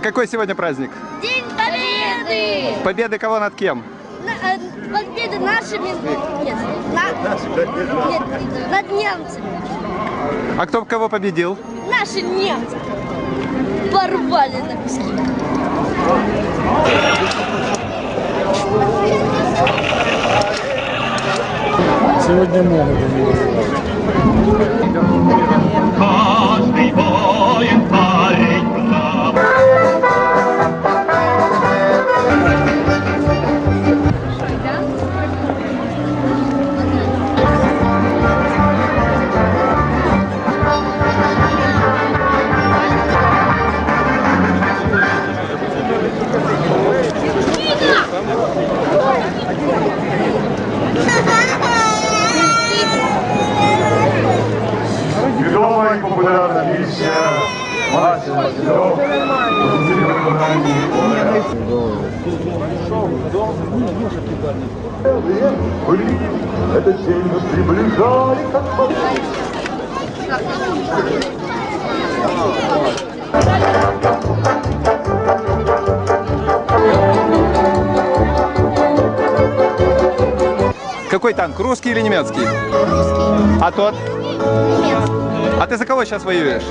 А какой сегодня праздник? День Победы! Победы кого над кем? На- э, Победы нашими... Нет, на- нет, над немцами. А кто кого победил? Наши немцы порвали на куски. Сегодня могут. Каждый воин Відома і популярна пісня Мася Васильов. Зустріли виконанні Олега. Блин, этот день нас приближает, как Какой танк, русский или немецкий? А тот? А ты за кого сейчас воюешь?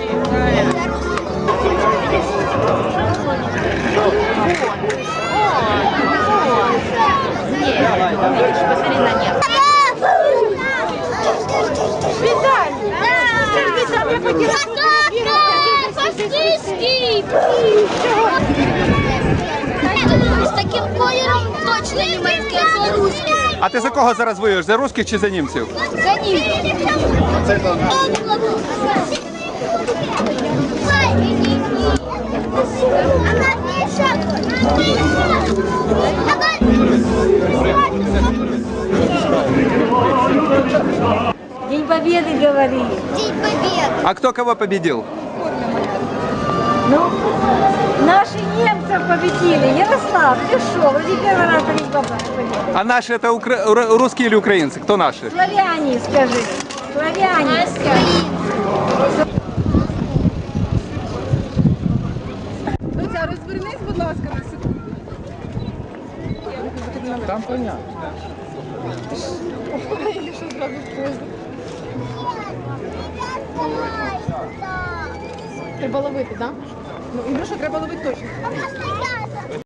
З таким кольором точно німецький, а то русський. А ти за кого зараз воюєш? За русських чи за німців? За ним. День Победы говорили. День Победы. А кто кого победил? Ну, наши немцев победили. Ярослав, ты шо? Вроде первый раз они победили. А наши это укра- ру- русские или украинцы? Кто наши? Славяне, скажи. Славяне. Доця, розвернись, будь ласка, на секунду. Там понятно. Ой, що зразу поздно. Треба ловити, так? Ну, Ілюша, треба ловити точно.